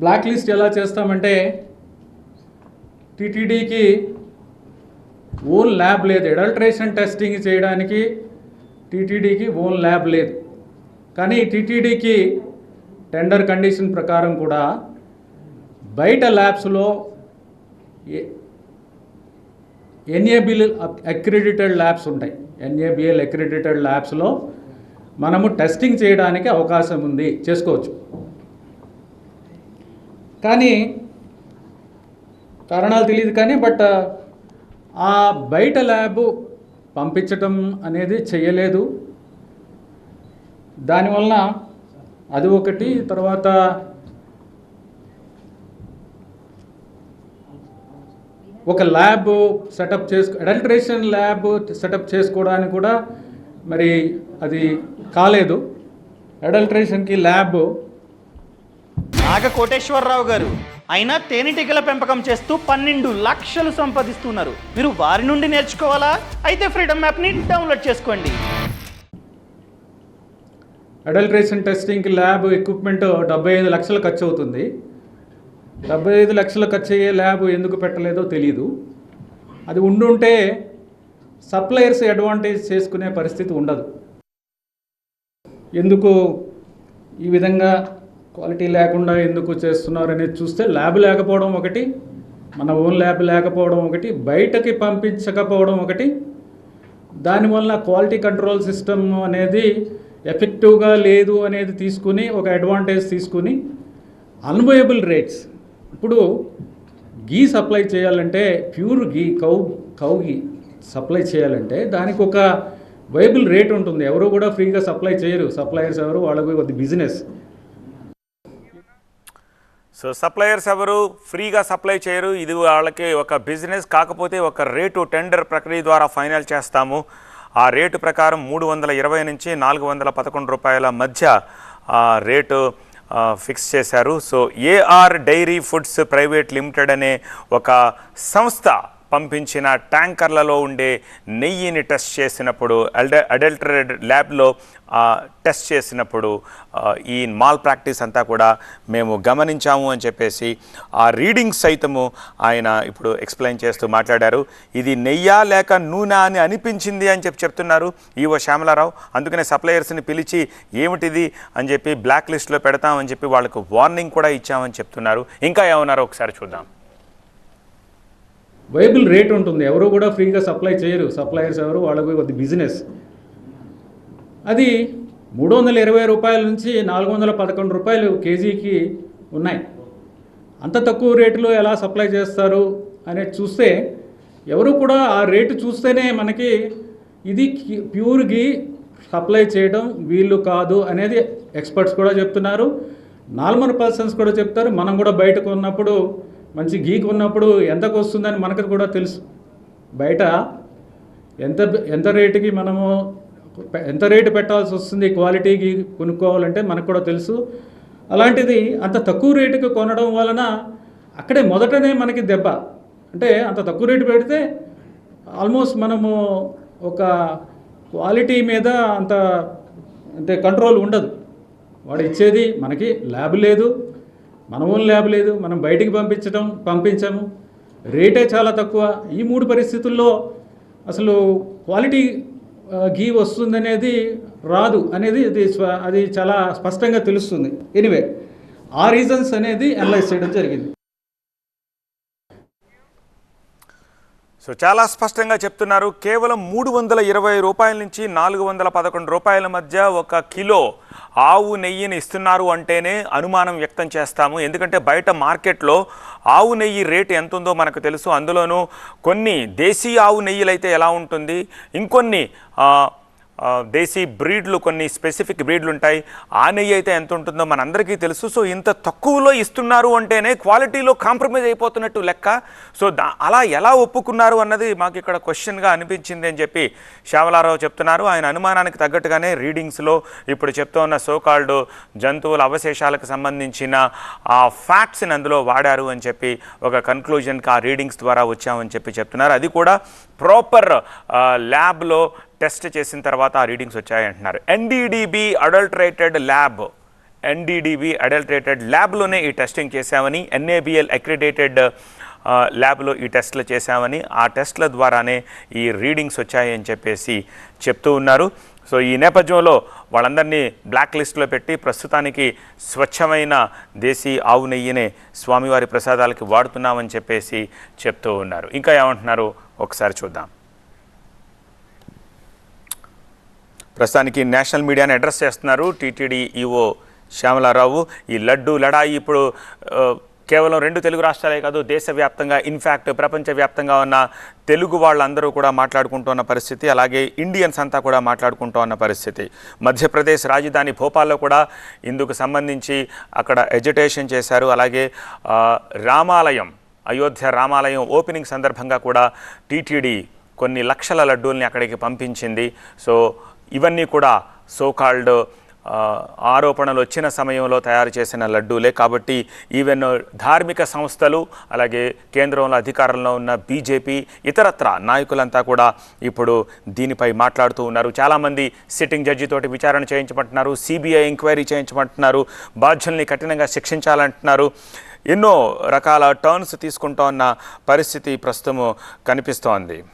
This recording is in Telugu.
బ్లాక్ లిస్ట్ ఎలా చేస్తామంటే టీటీడీకి ఓన్ ల్యాబ్ లేదు. అడల్ట్రేషన్ టెస్టింగ్ చేయడానికి టీటీడీకి ఓన్ ల్యాబ్ లేదు. కానీ టీటీడీకి టెండర్ కండిషన్ ప్రకారం కూడా బయట ల్యాబ్స్లో ఎన్ఏబిల్ అక్రిడిటెడ్ ల్యాబ్స్ ఉంటాయి. ఎన్ఏబిఎల్ అక్రిడిటెడ్ ల్యాబ్స్లో మనము టెస్టింగ్ చేయడానికి అవకాశం ఉంది. చేసుకోవచ్చు. కానీ కారణాలు తెలియదు కానీ బట్ ఆ బయట ల్యాబ్ పంపించటం అనేది చేయలేదు. దానివలన అది ఒకటి తర్వాత ఒక ల్యాబ్ సెటప్ చేసుకో అడల్టరేషన్ ల్యాబ్ సెటప్ చేసుకోవడానికి కూడా మరి అది కాలేదు. అడల్టరేషన్కి ల్యాబ్ నాగ కోటేశ్వరరావు గారు. అయినా తేనెటీగల పెంపకం చేస్తూ పన్నెండు లక్షలు సంపాదిస్తున్నారు. మీరు వారి నుండి నేర్చుకోవాలా? అయితే ఫ్రీడమ్ యాప్ని డౌన్లోడ్ చేసుకోండి. అడల్ట్రేషన్ టెస్టింగ్కి ల్యాబ్ ఎక్విప్మెంట్ డెబ్బై ఐదు లక్షలు ఖర్చు అవుతుంది డెబ్బై ఐదు లక్షలు ఖర్చు అయ్యే ల్యాబ్ ఎందుకు పెట్టలేదో తెలియదు అది ఉండుంటే సప్లయర్స్ అడ్వాంటేజ్ చేసుకునే పరిస్థితి ఉండదు. ఎందుకు ఈ విధంగా క్వాలిటీ లేకుండా ఎందుకు చేస్తున్నారు అనేది చూస్తే ల్యాబ్ లేకపోవడం ఒకటి మన ఓన్ ల్యాబ్ లేకపోవడం ఒకటి బయటకి పంపించకపోవడం ఒకటి. దానివల్ల క్వాలిటీ కంట్రోల్ సిస్టమ్ అనేది ఎఫెక్టివ్గా లేదు అనేది తీసుకుని ఒక అడ్వాంటేజ్ తీసుకుని అన్వయబుల్ రేట్స్. ఇప్పుడు గీ సప్లై చేయాలంటే pure ghee cow cow ghee supply చేయాలంటే దానికి ఒక వైబుల్ రేట్ ఉంటుంది. ఎవరు కూడా ఫ్రీగా సప్లై చేయరు. సప్లయర్స్ ఎవరు? వాళ్ళకి అది బిజినెస్. సో సప్లయర్స్ ఎవరు? ఫ్రీగా సప్లై చేయరు. ఇది వాళ్ళకి ఒక బిజినెస్ కాకపోతే ఒక రేటు టెండర్ ప్రక్రియ ద్వారా ఫైనల్ చేస్తాము. ఆ రేటు ప్రకారం మూడు వందల ఇరవై నుంచి నాలుగు వందల పదకొండు రూపాయల మధ్య ఆ రేటు ఫిక్స్ చేశారు. So AR dairy foods private limited అనే ఒక సంస్థ పంపించిన ట్యాంకర్లలో ఉండే నెయ్యిని టెస్ట్ చేసినప్పుడు అడ అడల్టరేట్ ల్యాబ్లో టెస్ట్ చేసినప్పుడు ఈ మాల్ ప్రాక్టీస్ అంతా కూడా మేము గమనించాము అని చెప్పేసి ఆ రీడింగ్స్ సైతము ఆయన ఇప్పుడు ఎక్స్ప్లెయిన్ చేస్తూ మాట్లాడారు. ఇది నెయ్యా లేక నూనె అని అనిపించింది అని చెప్పి చెప్తున్నారు ఈవో శ్యామలారావు. అందుకనే సప్లయర్స్ని పిలిచి ఏమిటిది అని చెప్పి బ్లాక్ లిస్ట్లో పెడతామని చెప్పి వాళ్ళకు వార్నింగ్ కూడా ఇచ్చామని చెప్తున్నారు. ఇంకా ఏమన్నారో ఒకసారి చూద్దాం. వైబుల్ రేట్ ఉంటుంది. ఎవరు కూడా ఫ్రీగా సప్లై చేయరు. సప్లయర్స్ ఎవరు? వాళ్ళకి అది బిజినెస్. అది మూడు వందల ఇరవై రూపాయల నుంచి నాలుగు వందల పదకొండు రూపాయలు కేజీకి ఉన్నాయి. అంత తక్కువ రేటులో ఎలా సప్లై చేస్తారు అనేది చూస్తే ఎవరు కూడా ఆ రేటు చూస్తేనే మనకి ఇది ప్యూర్కి సప్లై చేయడం వీళ్ళు కాదు అనేది ఎక్స్పర్ట్స్ కూడా చెప్తున్నారు. నార్మల్ పర్సన్స్ కూడా చెప్తారు. మనం కూడా బయటకు ఉన్నప్పుడు మంచి గీక్ ఉన్నప్పుడు ఎంతకు వస్తుందని మనకు కూడా తెలుసు. బయట ఎంత ఎంత రేటుకి మనము ఎంత రేటు పెట్టాల్సి వస్తుంది క్వాలిటీకి కొనుక్కోవాలంటే మనకు కూడా తెలుసు. అలాంటిది అంత తక్కువ రేటుకి కొనడం వలన అక్కడే మొదటనే మనకి దెబ్బ. అంటే అంత తక్కువ రేటు పెడితే ఆల్మోస్ట్ మనము ఒక క్వాలిటీ మీద అంత అంటే కంట్రోల్ ఉండదు. వాడు ఇచ్చేది మనకి ల్యాబ్ లేదు. మన ఓన్ ల్యాబ్ లేదు మనం బయటికి పంపించడం పంపించాము. రేటే చాలా తక్కువ. ఈ మూడు పరిస్థితుల్లో అసలు క్వాలిటీ గీ ఘీ వస్తుందనేది రాదు అనేది అది అది చాలా స్పష్టంగా తెలుస్తుంది. ఎనివే ఆ రీజన్స్ అనేది అనలైజ్ చేయడం జరిగింది. సో చాలా స్పష్టంగా చెప్తున్నారు. కేవలం మూడు వందల ఇరవై రూపాయల నుంచి నాలుగు వందల పదకొండు రూపాయల మధ్య ఒక కిలో ఆవు నెయ్యిని ఇస్తున్నారు అంటేనే అనుమానం వ్యక్తం చేస్తాము. ఎందుకంటే బయట మార్కెట్లో ఆవు నెయ్యి రేటు ఎంత ఉందో మనకు తెలుసు. అందులోనూ కొన్ని దేశీ ఆవు నెయ్యిలైతే ఎలా ఉంటుంది? ఇంకొన్ని దేశీ బ్రీడ్లు కొన్ని స్పెసిఫిక్ బ్రీడ్లు ఉంటాయి ఆ నెయ్యి అయితే ఎంత ఉంటుందో మనందరికీ తెలుసు. సో ఇంత తక్కువలో ఇస్తున్నారు అంటేనే క్వాలిటీలో కాంప్రమైజ్ అయిపోతున్నట్టు లెక్క. సో దా అలా ఎలా ఒప్పుకున్నారు అన్నది మాకు ఇక్కడ క్వశ్చన్గా అనిపించింది అని చెప్పి శ్యామలారావు చెప్తున్నారు. ఆయన అనుమానానికి తగ్గట్టుగానే రీడింగ్స్లో ఇప్పుడు చెప్తున్న సోకాల్డ్ జంతువుల అవశేషాలకు సంబంధించిన ఆ ఫ్యాక్ట్స్ని అందులో వాడారు అని చెప్పి ఒక కన్క్లూజన్కి ఆ రీడింగ్స్ ద్వారా వచ్చామని చెప్పి చెప్తున్నారు. అది కూడా ప్రాపర్ ల్యాబ్లో టెస్ట్ చేసిన తర్వాత ఆ readings వచ్చాయంటున్నారు NDDB adulterated lab NDDB adulterated ల్యాబ్లోనే ఈ టెస్టింగ్ చేశామని ఎన్ఏబిఎల్ అక్రిడేటెడ్ ల్యాబ్లో ఈ టెస్టులు చేశామని ఆ టెస్టుల ద్వారానే ఈ రీడింగ్స్ వచ్చాయని చెప్పేసి చెప్తూ ఉన్నారు. సో ఈ నేపథ్యంలో వాళ్ళందరినీ బ్లాక్ లిస్ట్లో పెట్టి ప్రస్తుతానికి స్వచ్ఛమైన దేశీ ఆవు నెయ్యినే స్వామివారి ప్రసాదాలకి వాడుతున్నామని చెప్పేసి చెప్తూ ఉన్నారు. ఇంకా ఏమంటున్నారు ఒకసారి చూద్దాం. ప్రస్తుతానికి నేషనల్ మీడియాని అడ్రస్ చేస్తున్నారు టీటీడీ ఈఓ శ్యామలారావు. ఈ లడ్డు లడాయి ఇప్పుడు కేవలం రెండు తెలుగు రాష్ట్రాలే కాదు దేశవ్యాప్తంగా ఇన్ఫ్యాక్ట్ ప్రపంచవ్యాప్తంగా ఉన్న తెలుగు వాళ్ళందరూ కూడా మాట్లాడుకుంటున్న పరిస్థితి అలాగే ఇండియన్స్ అంతా కూడా మాట్లాడుకుంటూ ఉన్న పరిస్థితి. మధ్యప్రదేశ్ రాజధాని భోపాల్లో కూడా ఇందుకు సంబంధించి అక్కడ ఎడ్యుటేషన్ చేశారు. అలాగే రామాలయం అయోధ్య రామాలయం ఓపెనింగ్ సందర్భంగా కూడా టీటీడీ కొన్ని లక్షల లడ్డూల్ని అక్కడికి పంపించింది. సో ఇవన్నీ కూడా సోకాల్డ్ ఆరోపణలు వచ్చిన సమయంలో తయారు చేసిన లడ్డూలే. కాబట్టి ఈవెన్ ధార్మిక సంస్థలు అలాగే కేంద్రంలో అధికారంలో ఉన్న బీజేపీ ఇతరత్ర నాయకులంతా కూడా ఇప్పుడు దీనిపై మాట్లాడుతూ ఉన్నారు. చాలామంది సిట్టింగ్ జడ్జితోటి విచారణ చేయించమంటున్నారు సిబిఐ ఎంక్వైరీ చేయించమంటున్నారు బాధ్యుల్ని కఠినంగా శిక్షించాలంటున్నారు. ఎన్నో రకాల టర్న్స్ తీసుకుంటూ ఉన్న పరిస్థితి ప్రస్తుతం కనిపిస్తోంది.